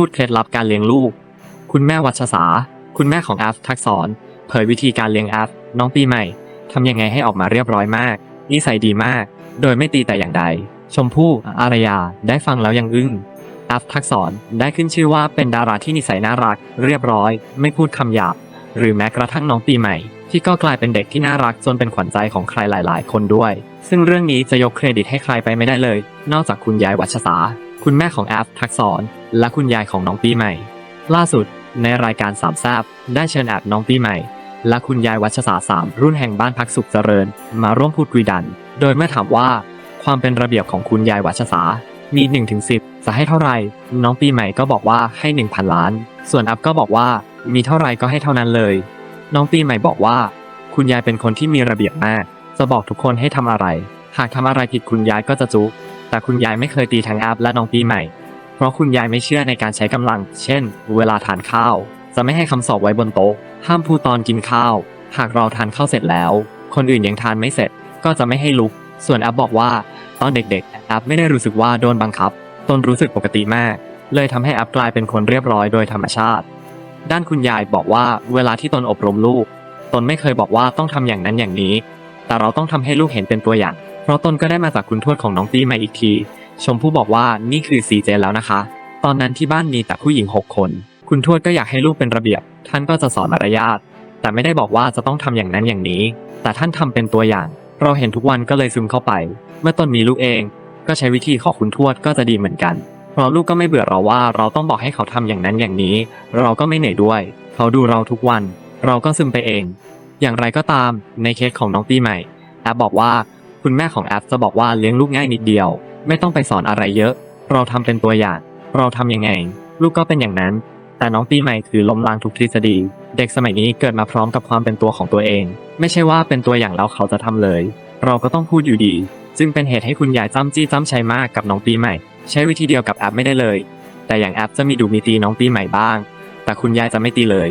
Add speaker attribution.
Speaker 1: พูดเคล็ดลับการเลี้ยงลูก คุณแม่วัชสา คุณแม่ของแอฟทักษรเผยวิธีการเลี้ยงแอฟน้องปีใหม่ทำยังไงให้ออกมาเรียบร้อยมาก นิสัยดีมาก โดยไม่ตีแต่อย่างใด ชมพู่อารยาได้ฟังแล้วยังอึ้งแอฟทักษรได้ขึ้นชื่อว่าเป็นดาราที่นิสัยน่ารัก เรียบร้อย ไม่พูดคำหยาบ หรือแม้กระทั่งน้องปีใหม่ ที่ก็กลายเป็นเด็กที่น่ารักจนเป็นขวัญใจของใครหลาย ๆ คนด้วย ซึ่งเรื่องนี้จะยกเครดิตให้ใครไปไม่ได้เลย นอกจากคุณยายวัชสา คุณแม่ของแอฟทักษรและคุณยายของน้องปีใหม่ ล่าสุดในรายการสามแซบได้เชิญแอฟน้องปีใหม่ และคุณยายวัชสาสามรุ่นแห่งบ้านพักสุขเจริญ มาร่วมพูดคุยดัน โดยเมื่อถามว่าความเป็นระเบียบของคุณยายวัชสามี1นถึงสิจะให้เท่าไหร่น้องปีใหม่ก็บอกว่าให้ 1,000 ล้าน ส่วนอัพก็บอกว่ามีเท่าไหร่ก็ให้เท่านั้นเลย น้องปีใหม่บอกว่า คุณยายเป็นคนที่มีระเบียบมาก จะบอกทุกคนให้ทำอะไร หากทำอะไรผิดคุณยายก็จะจุก แต่คุณยายไม่เคยตีทั้งอัพและน้องปีใหม่ เพราะคุณยายไม่เชื่อในการใช้กำลัง เช่น เวลาทานข้าว จะไม่ให้คำสอบไว้บนโต๊ะ ห้ามพูดตอนกินข้าว หากเราทานข้าวเสร็จแล้ว คนอื่นยังทานไม่เสร็จ ก็จะไม่ให้ลุก ส่วนแอปบอกว่า ตอนเด็กๆแอปไม่ได้รู้สึกว่าโดนบังคับ ตนรู้สึกปกติมาก เลยทำให้แอปกลายเป็นคนเรียบร้อยโดยธรรมชาติ ด้านคุณยายบอกว่า เวลาที่ตนอบรมลูก ตนไม่เคยบอกว่าต้องทำอย่างนั้นอย่างนี้ แต่เราต้องทำให้ลูกเห็นเป็นตัวอย่าง เพราะตนก็ได้มาจากคุณทวดของน้องปีมาอีกที ชมพู่บอกว่านี่คือซีเจแล้วนะคะ ตอนนั้นที่บ้านมีแต่ผู้หญิง6คน คุณทวดก็อยากให้ลูกเป็นระเบียบ ท่านก็จะสอนมารยาทแต่ไม่ได้บอกว่าจะต้องทำอย่างนั้นอย่างนี้ แต่ท่านทำเป็นตัวอย่าง เราเห็นทุกวันก็เลยซึมเข้าไป เมื่อตนมีลูกเอง ก็ใช้วิธีของคุณทวดก็จะดีเหมือนกัน เพราะลูกก็ไม่เบื่อเราว่าเราต้องบอกให้เขาทำอย่างนั้นอย่างนี้ เราก็ไม่เหนื่อยด้วย เขาดูเราทุกวัน เราก็ซึมไปเอง อย่างไรก็ตามในเคสของน้องปีใหม่แอปบอกว่า คุณแม่ของแอปจะบอกว่าเลี้ยงลูกง่ายนิดเดียว ไม่ต้องไปสอนอะไรเยอะ เราทำเป็นตัวอย่าง เราทำยังไง ลูกก็เป็นอย่างนั้น แต่น้องปีใหม่คือล้มล้างทุกทฤษฎี เด็กสมัยนี้เกิดมาพร้อมกับความเป็นตัวของตัวเอง ไม่ใช่ว่าเป็นตัวอย่างแล้วเขาจะทำเลย เราก็ต้องพูดอยู่ดี จึงเป็นเหตุให้คุณยายจ้ำจี้จ้ำชัยมากกับน้องปีใหม่ ใช้วิธีเดียวกับแอปไม่ได้เลย แต่อย่างแอปจะมีดูมีตีน้องปีใหม่บ้าง แต่คุณยายจะไม่ตีเลย